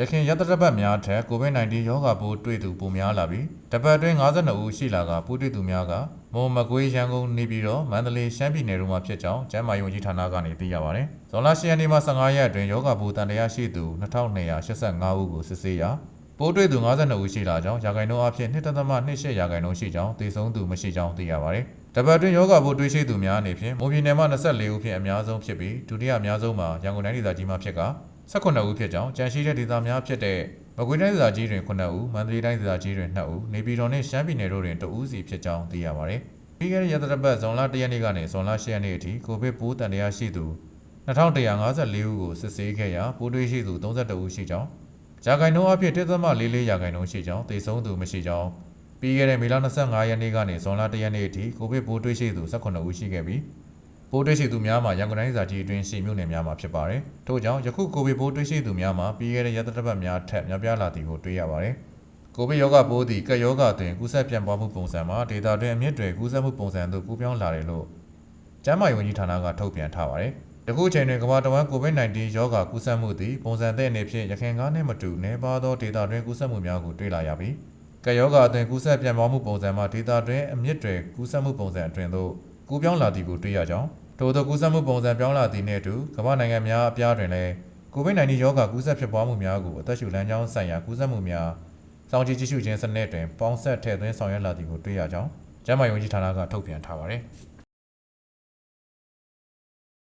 ရခင်ရက်သတ္တပတ်များထက် COVID-19 ရောဂါပိုးတွေ့သူပိုများလာပြီးတပတ်အတွင်း52ဦးရှိလာကပိုးတွေ့သူများကမုံမကွေးရန်ကုန်နေပြည်တော်မန္တလေးရှမ်းပြည်နယ်တို့မှာဖြစ်ကြောင်းကျန်းမာရေးဝန်ကြီးဌာနကနေသိရပါတယ်။ဇွန်လ10ရက်နေ့မှ15ရက်အတွင်းရောဂါပိုးတန်တရားရှိသူ2285ဦးကိုစစ်ဆေးရာပိုးတွေ့သူ52ဦးရှိလာကြောင်းရာဂိုင်နှုန်းအဖြစ်2.28ရာဂိုင်နှုန်းရှိကြောင်းသိဆုံးသူမရှိကြောင်းသိရပါတယ်။တပတ်အတွင်းယောဂပိုးတွေ့ရှိသူများအနေဖြင့်မွန်ပြည်နယ်မှာ24ဦးဖြင့်အများဆုံးဖြစ်ပြီးဒုတိယအများဆုံးမှာရန်ကုန်တိုင်းဒေသကြီးမှာဖြစ်က 18ဦးဖြစ်ကြောင်းကြန့်ရှိတဲ့ဒေသများဖြစ်တဲ့မကွေးတိုင်းဒေသကြီးတွင်9ဦးမန္တလေးတိုင်းဒေသကြီးတွင်2ဦးနေပြည်တော်နှင့်ရှမ်းပြည်နယ်တို့တွင်2ဦးစီဖြစ်ကြောင်းသိရပါတယ်။ပြီးခဲ့တဲ့ရက်သတ္တပတ်ဇွန်လ1ရက်နေ့ကနေဇွန်လ10ရက်နေ့အထိကိုဗစ်ပိုးတန်တရားရှိသူ2154ဦးကိုစစ်ဆေးခဲ့ရာပိုးတွေ့ရှိသူ32ဦးရှိကြောင်းရာဂိုင်နှုန်းအဖြစ်1.44ရာဂိုင်နှုန်းရှိကြောင်းသိဆုံးသူမရှိကြောင်းပြီးခဲ့တဲ့မေလ25ရက်နေ့ကနေဇွန်လ1ရက်နေ့အထိကိုဗစ်ပိုးတွေ့ရှိသူ18ဦးရှိခဲ့ပြီး ပိုးတွေ့ရှိသူများမှာရန်ကုန်တိုင်းဒေသကြီးအတွင်းရှိမြို့နယ်များမှာဖြစ်ပါတယ်။ထို့ကြောင့်ယခုကိုဗစ်ပိုးတွေ့ရှိသူများမှာပြီးခဲ့တဲ့ရက်သတ္တပတ်များထက်များပြားလာသည်ကိုတွေ့ရပါတယ်။ကိုဗစ်ရောဂါပိုးသည်ကပ်ရောဂါတွင်ကူးစက်ပြန့်ပွားမှုပုံစံမှာဒေတာတွင်အမြင့်တွေကူးစက်မှုပုံစံသို့ကူးပြောင်းလာတယ်လို့ကျန်းမာရေးဝန်ကြီးဌာနကထုတ်ပြန်ထားပါတယ်။ယခုအချိန်တွင်ကမ္ဘာတစ်ဝန်း COVID-19 ရောဂါကူးစက်မှုသည်ပုံစံသစ်အနေဖြင့်ရခိုင်ကားနှင့်မတူနေပါသောဒေတာတွင်ကူးစက်မှုများကိုတွေ့လာရပြီးကပ်ရောဂါအတွင်ကူးစက်ပြန့်ပွားမှုပုံစံမှာဒေတာတွင်အမြင့်တွေကူးစက်မှုပုံစံအတွင်သို့ကူးပြောင်းလာသည်ကိုတွေ့ရကြောင်း ထို့သောကူးစက်မှုပုံစံပြောင်းလာသည်နှင့်အတူကမ္ဘာနိုင်ငံများအပြားတွင်လည်း COVID-19 ရောဂါကူးစက်ဖြစ်ပွားမှုများကိုအသက်ရှူလမ်းကြောင်းဆိုင်ရာကူးစက်မှုများစောင့်ကြည့်ကြည့်ရှုခြင်းစနစ်တွင်ပေါင်းဆက်ထည့်သွင်းဆောင်ရွက်လာသည်ကိုတွေ့ရကြောင်းကျန်းမာရေးဝန်ကြီးဌာနကထုတ်ပြန်ထားပါတယ်။